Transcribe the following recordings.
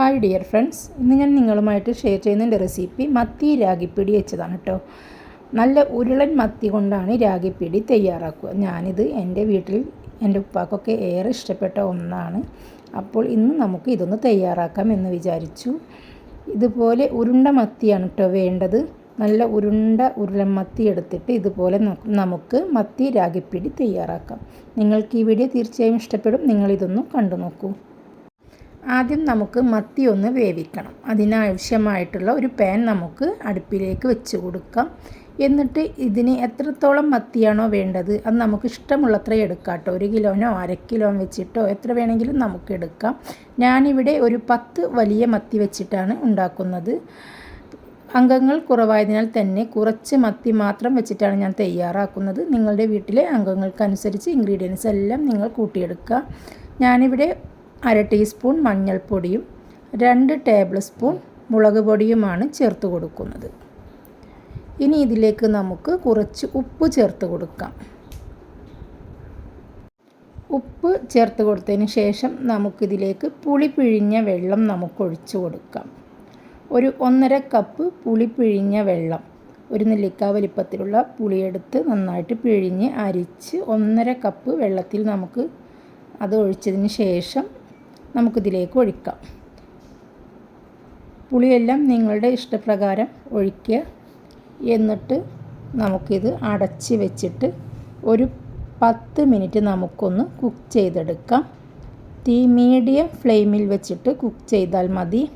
Hi dear friends ഇന്ന് ഞാൻ നിങ്ങളുമായിട്ട് ഷെയർ ചെയ്യുന്നതിന്റെ റെസിപ്പി മത്തി രാഗിപ്പിടി വെച്ചതാണ് കേട്ടോ. നല്ല ഉരുളൻ മത്തി കൊണ്ടാണ് രാഗിപ്പിടി തയ്യാറാക്കുക. ഞാനിത് എന്റെ വീട്ടിൽ എന്റെ ഉപ്പാക്കൊക്കെ ഏറെ ഇഷ്ടപ്പെട്ട ഒന്നാണ്. അപ്പോൾ ഇന്ന് നമുക്ക് ഇതൊന്ന് തയ്യാറാക്കാം എന്ന് വിചാരിച്ചു. ഇതുപോലെ ഉരുണ്ട മത്തിയാണ് കേട്ടോ വേണ്ടത്. നല്ല ഉരുണ്ട ഉരുളൻ മത്തി എടുത്തിട്ട് ഇതുപോലെ നമുക്ക് മത്തി രാഗിപ്പിടി തയ്യാറാക്കാം. നിങ്ങൾക്ക് ഈ വീഡിയോ തീർച്ചയായും ഇഷ്ടപ്പെടും. നിങ്ങളിതൊന്ന് കണ്ടു നോക്കൂ. ആദ്യം നമുക്ക് മത്തി ഒന്ന് വേവിക്കണം. അതിനാവശ്യമായിട്ടുള്ള ഒരു പാൻ നമുക്ക് അടുപ്പിലേക്ക് വെച്ച് കൊടുക്കാം. എന്നിട്ട് ഇതിന് എത്രത്തോളം മത്തിയാണോ വേണ്ടത് അത് നമുക്ക് ഇഷ്ടമുള്ളത്ര എടുക്കാം കേട്ടോ. ഒരു കിലോനോ അര കിലോ വെച്ചിട്ടോ എത്ര വേണമെങ്കിലും നമുക്ക് എടുക്കാം. ഞാനിവിടെ ഒരു പത്ത് വലിയ മത്തി വെച്ചിട്ടാണ് ഉണ്ടാക്കുന്നത്. അംഗങ്ങൾ കുറവായതിനാൽ തന്നെ കുറച്ച് മത്തി മാത്രം വെച്ചിട്ടാണ് ഞാൻ തയ്യാറാക്കുന്നത്. നിങ്ങളുടെ വീട്ടിലെ അംഗങ്ങൾക്കനുസരിച്ച് ഇൻഗ്രീഡിയൻസ് എല്ലാം നിങ്ങൾ കൂട്ടിയെടുക്കുക. ഞാനിവിടെ അര ടീസ്പൂൺ മഞ്ഞൾപ്പൊടിയും രണ്ട് ടേബിൾ സ്പൂൺ മുളക് പൊടിയുമാണ് ചേർത്ത് കൊടുക്കുന്നത്. ഇനി ഇതിലേക്ക് നമുക്ക് കുറച്ച് ഉപ്പ് ചേർത്ത് കൊടുക്കാം. ഉപ്പ് ചേർത്ത് കൊടുത്തതിന് ശേഷം നമുക്കിതിലേക്ക് പുളി പിഴിഞ്ഞ വെള്ളം നമുക്ക് ഒഴിച്ചു കൊടുക്കാം. ഒരു ഒന്നര കപ്പ് പുളി പിഴിഞ്ഞ വെള്ളം ഒരു നെല്ലിക്ക വലിപ്പത്തിലുള്ള പുളിയെടുത്ത് നന്നായിട്ട് പിഴിഞ്ഞ് അരിച്ച് ഒന്നര കപ്പ് വെള്ളത്തിൽ നമുക്ക് അത് ഒഴിച്ചതിന് ശേഷം നമുക്കിതിലേക്ക് ഒഴിക്കാം. പുളിയെല്ലാം നിങ്ങളുടെ ഇഷ്ടപ്രകാരം ഒഴിക്കുക. എന്നിട്ട് നമുക്കിത് അടച്ച് വെച്ചിട്ട് ഒരു പത്ത് മിനിറ്റ് നമുക്കൊന്ന് കുക്ക് ചെയ്തെടുക്കാം. തീ മീഡിയം ഫ്ലെയിമിൽ വെച്ചിട്ട് കുക്ക് ചെയ്താൽ മതി.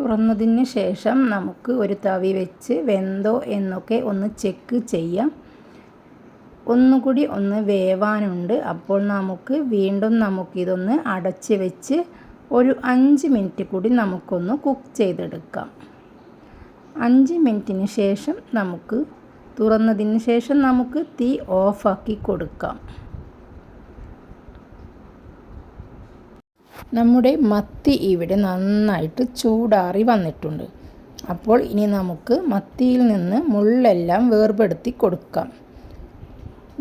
തുറന്നതിന് ശേഷം നമുക്ക് ഒരു തവി വെച്ച് വെന്തോ എന്നൊക്കെ ഒന്ന് ചെക്ക് ചെയ്യാം. ഒന്നുകൂടി ഒന്ന് വേവാനുണ്ട്. അപ്പോൾ നമുക്ക് വീണ്ടും നമുക്കിതൊന്ന് അടച്ച് വെച്ച് ഒരു അഞ്ച് മിനിറ്റ് കൂടി നമുക്കൊന്ന് കുക്ക് ചെയ്തെടുക്കാം. അഞ്ച് മിനിറ്റിന് ശേഷം നമുക്ക് തുറന്നതിന് ശേഷം നമുക്ക് തീ ഓഫാക്കി കൊടുക്കാം. നമ്മുടെ മത്തി ഇവിടെ നന്നായിട്ട് ചൂടാറി വന്നിട്ടുണ്ട്. അപ്പോൾ ഇനി നമുക്ക് മത്തിയിൽ നിന്ന് മുള്ളെല്ലാം വേർപെടുത്തി കൊടുക്കാം.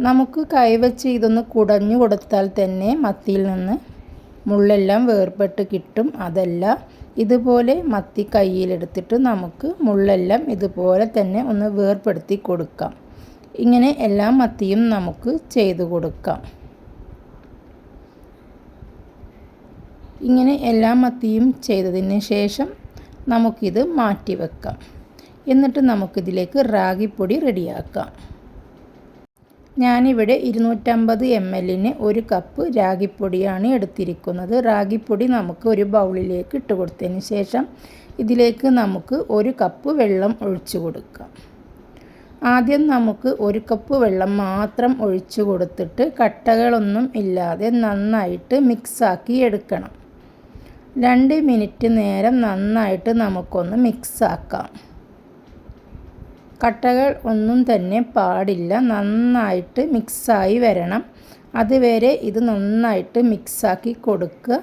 നമുക്ക് കൈവച്ച് ഇതൊന്ന് കുടഞ്ഞു കൊടുത്താൽ തന്നെ മത്തിയിൽ നിന്ന് മുള്ളെല്ലാം വേർപെട്ട് കിട്ടും. അതല്ല ഇതുപോലെ മത്തി കയ്യിലെടുത്തിട്ട് നമുക്ക് മുള്ളെല്ലാം ഇതുപോലെ തന്നെ ഒന്ന് വേർപ്പെടുത്തി കൊടുക്കാം. ഇങ്ങനെ എല്ലാ മത്തിയും നമുക്ക് ചെയ്തു കൊടുക്കാം. ഇങ്ങനെ എല്ലാ മത്തിയും ചെയ്തതിന് ശേഷം നമുക്കിത് മാറ്റി വെക്കാം. എന്നിട്ട് നമുക്കിതിലേക്ക് റാഗിപ്പൊടി റെഡിയാക്കാം. ഞാനിവിടെ ഇരുന്നൂറ്റമ്പത് എം എല്ലിന് ഒരു കപ്പ് രാഗിപ്പൊടിയാണ് എടുത്തിരിക്കുന്നത്. റാഗിപ്പൊടി നമുക്ക് ഒരു ബൗളിലേക്ക് ഇട്ട് കൊടുത്തതിന് ശേഷം ഇതിലേക്ക് നമുക്ക് ഒരു കപ്പ് വെള്ളം ഒഴിച്ചു കൊടുക്കാം. ആദ്യം നമുക്ക് ഒരു കപ്പ് വെള്ളം മാത്രം ഒഴിച്ചു കൊടുത്തിട്ട് കട്ടകളൊന്നും ഇല്ലാതെ നന്നായിട്ട് മിക്സാക്കി എടുക്കണം. രണ്ട് മിനിറ്റ് നേരം നന്നായിട്ട് നമുക്കൊന്ന് മിക്സാക്കാം. കട്ടകൾ ഒന്നും തന്നെ പാടില്ല. നന്നായിട്ട് മിക്സായി വരണം. അതുവരെ ഇത് നന്നായിട്ട് മിക്സാക്കി കൊടുക്കുക.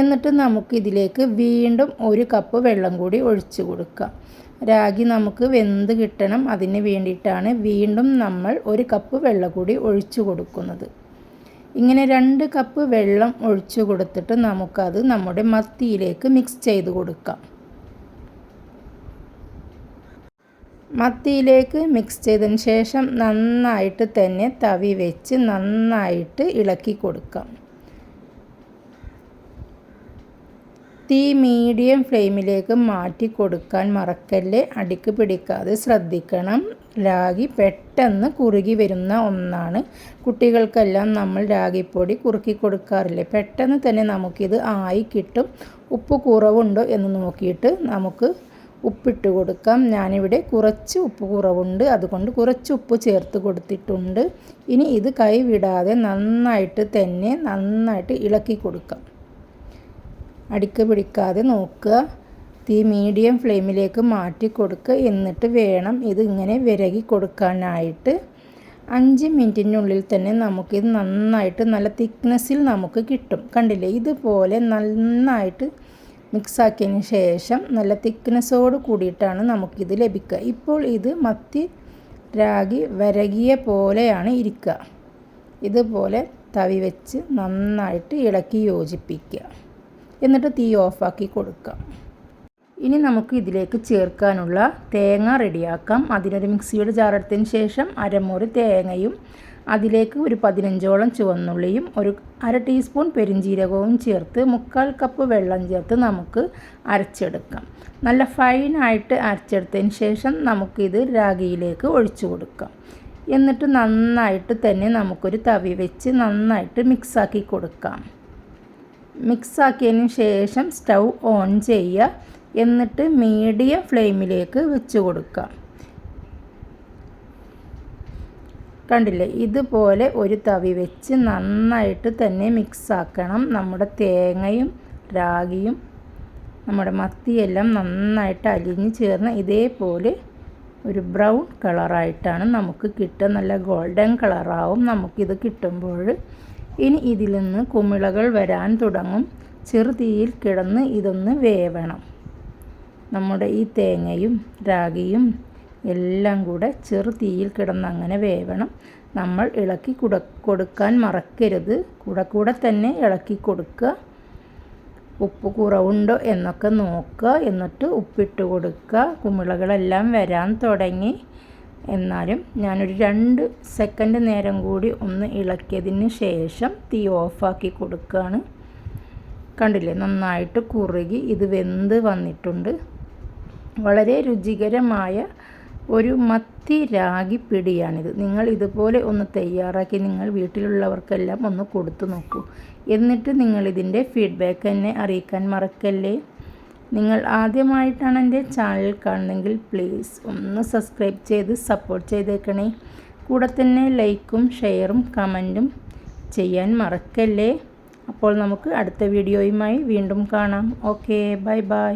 എന്നിട്ട് നമുക്ക് ഇതിലേക്ക് വീണ്ടും ഒരു കപ്പ് വെള്ളം കൂടി ഒഴിച്ചു കൊടുക്കുക. രാഗി നമുക്ക് വെന്ത് കിട്ടണം. അതിന് വേണ്ടിയിട്ടാണ് വീണ്ടും നമ്മൾ ഒരു കപ്പ് വെള്ളം കൂടി ഒഴിച്ചു കൊടുക്കുന്നത്. ഇങ്ങനെ രണ്ട് കപ്പ് വെള്ളം ഒഴിച്ചു കൊടുത്തിട്ട് നമുക്കത് നമ്മുടെ മത്തിയിലേക്ക് മിക്സ് ചെയ്ത് കൊടുക്കാം. മത്തിയിലേക്ക് മിക്സ് ചെയ്തതിന് ശേഷം നന്നായിട്ട് തന്നെ തവി വെച്ച് നന്നായിട്ട് ഇളക്കി കൊടുക്കാം. തീ മീഡിയം ഫ്ലെയിമിലേക്ക് മാറ്റി കൊടുക്കാൻ മറക്കല്ലേ അടിക്ക് പിടിക്കാതെ ശ്രദ്ധിക്കണം. രാഗി പെട്ടെന്ന് കുറുകി വരുന്ന ഒന്നാണ്. കുട്ടികൾക്കെല്ലാം നമ്മൾ രാഗിപ്പൊടി കുറുക്കി കൊടുക്കാറില്ലേ? പെട്ടെന്ന് തന്നെ നമുക്കിത് ആയി കിട്ടും. ഉപ്പ് കുറവുണ്ടോ എന്ന് നോക്കിയിട്ട് നമുക്ക് ഉപ്പിട്ട് കൊടുക്കാം. ഞാനിവിടെ കുറച്ച് ഉപ്പ് കുറവുണ്ട്. അതുകൊണ്ട് കുറച്ച് ഉപ്പ് ചേർത്ത് കൊടുത്തിട്ടുണ്ട്. ഇനി ഇത് കൈവിടാതെ നന്നായിട്ട് തന്നെ നന്നായിട്ട് ഇളക്കി കൊടുക്കാം. അടിക്ക് പിടിക്കാതെ നോക്കുക. തീ മീഡിയം ഫ്ലെയിമിലേക്ക് മാറ്റി കൊടുക്കുക. എന്നിട്ട് വേണം ഇത് ഇങ്ങനെ വിരകി കൊടുക്കാനായിട്ട്. അഞ്ച് മിനിറ്റിനുള്ളിൽ തന്നെ നമുക്കിത് നന്നായിട്ട് നല്ല തിക്നെസ്സിൽ നമുക്ക് കിട്ടും. കണ്ടില്ലേ? ഇതുപോലെ നന്നായിട്ട് മിക്സാക്കിയതിന് ശേഷം നല്ല തിക്നെസ്സോട് കൂടിയിട്ടാണ് നമുക്കിത് ലഭിക്കുക. ഇപ്പോൾ ഇത് മത്തി രാഗി വരകിയ പോലെയാണ് ഇരിക്കുക. ഇതുപോലെ തവി വെച്ച് നന്നായിട്ട് ഇളക്കി യോജിപ്പിക്കുക. എന്നിട്ട് തീ ഓഫാക്കി കൊടുക്കാം ഇനി നമുക്ക് ഇതിലേക്ക് ചേർക്കാനുള്ള തേങ്ങ റെഡിയാക്കാം. അതിനൊരു മിക്സിയുടെ ജാറെടുത്തതിന് ശേഷം അരമുറി തേങ്ങയും അതിലേക്ക് ഒരു പതിനഞ്ചോളം ചുവന്നുള്ളിയും ഒരു അര ടീസ്പൂൺ പെരിഞ്ജീരകവും ചേർത്ത് മുക്കാൽ കപ്പ് വെള്ളം ചേർത്ത് നമുക്ക് അരച്ചെടുക്കാം. നല്ല ഫൈനായിട്ട് അരച്ചെടുത്തതിന് ശേഷം നമുക്കിത് രാഗിയിലേക്ക് ഒഴിച്ചു കൊടുക്കാം. എന്നിട്ട് നന്നായിട്ട് തന്നെ നമുക്കൊരു തവി വെച്ച് നന്നായിട്ട് മിക്സാക്കി കൊടുക്കാം. മിക്സാക്കിയതിന് ശേഷം സ്റ്റൗ ഓൺ ചെയ്യുക. എന്നിട്ട് മീഡിയം ഫ്ലെയിമിലേക്ക് വെച്ച് കൊടുക്കാം. കണ്ടില്ലേ? ഇതുപോലെ ഒരു തവി വെച്ച് നന്നായിട്ട് തന്നെ മിക്സ് ആക്കണം നമ്മുടെ തേങ്ങയും രാഗിയും നമ്മുടെ മത്തിയെല്ലാം നന്നായിട്ട് അലിഞ്ഞ് ചേർന്ന് ഇതേപോലെ ഒരു ബ്രൗൺ കളറായിട്ടാണ് നമുക്ക് കിട്ടുക. നല്ല ഗോൾഡൻ കളറാവും നമുക്കിത് കിട്ടുമ്പോൾ. ഇനി ഇതിൽ നിന്ന് കുമിളകൾ വരാൻ തുടങ്ങും. ചെറുതീയിൽ കിടന്ന് ഇതൊന്ന് വേവണം. നമ്മുടെ ഈ തേങ്ങയും രാഗിയും എല്ലാം കൂടെ ചെറു തീയിൽ കിടന്ന് അങ്ങനെ വേവണം. നമ്മൾ ഇളക്കി കുട കൊടുക്കാൻ മറക്കരുത്. കൂടെ കൂടെ തന്നെ ഇളക്കി കൊടുക്കുക. ഉപ്പ് കുറവുണ്ടോ എന്നൊക്കെ നോക്കുക. എന്നിട്ട് ഉപ്പിട്ട് കൊടുക്കുക. കുമിളകളെല്ലാം വരാൻ തുടങ്ങി. എന്നാലും ഞാനൊരു രണ്ട് സെക്കൻഡ് നേരം കൂടി ഒന്ന് ഇളക്കിയതിന് ശേഷം തീ ഓഫാക്കി കൊടുക്കുകയാണ്. കണ്ടില്ലേ? നന്നായിട്ട് കുറുകി ഇത് വെന്ത് വന്നിട്ടുണ്ട്. വളരെ രുചികരമായ ഒരു മത്തി രാഗി പിടിയാണിത്. നിങ്ങൾ ഇതുപോലെ ഒന്ന് തയ്യാറാക്കി നിങ്ങൾ വീട്ടിലുള്ളവർക്കെല്ലാം ഒന്ന് കൊടുത്തു നോക്കൂ. എന്നിട്ട് നിങ്ങൾ ഇതിന്റെ ഫീഡ്ബാക്ക് എന്നെ അറിയിക്കാൻ മറക്കല്ലേ? നിങ്ങൾ ആദ്യമായിട്ടാണ് എന്റെ ചാനൽ കാണുന്നതെങ്കിൽ പ്ലീസ് ഒന്ന് സബ്സ്ക്രൈബ് ചെയ്ത് സപ്പോർട്ട് ചെയ്തേക്കണേ. കൂടെ തന്നെ ലൈക്കും ഷെയറും കമന്റും ചെയ്യാൻ മറക്കല്ലേ? അപ്പോൾ നമുക്ക് അടുത്ത വീഡിയോയുമായി വീണ്ടും കാണാം. Okay bye bye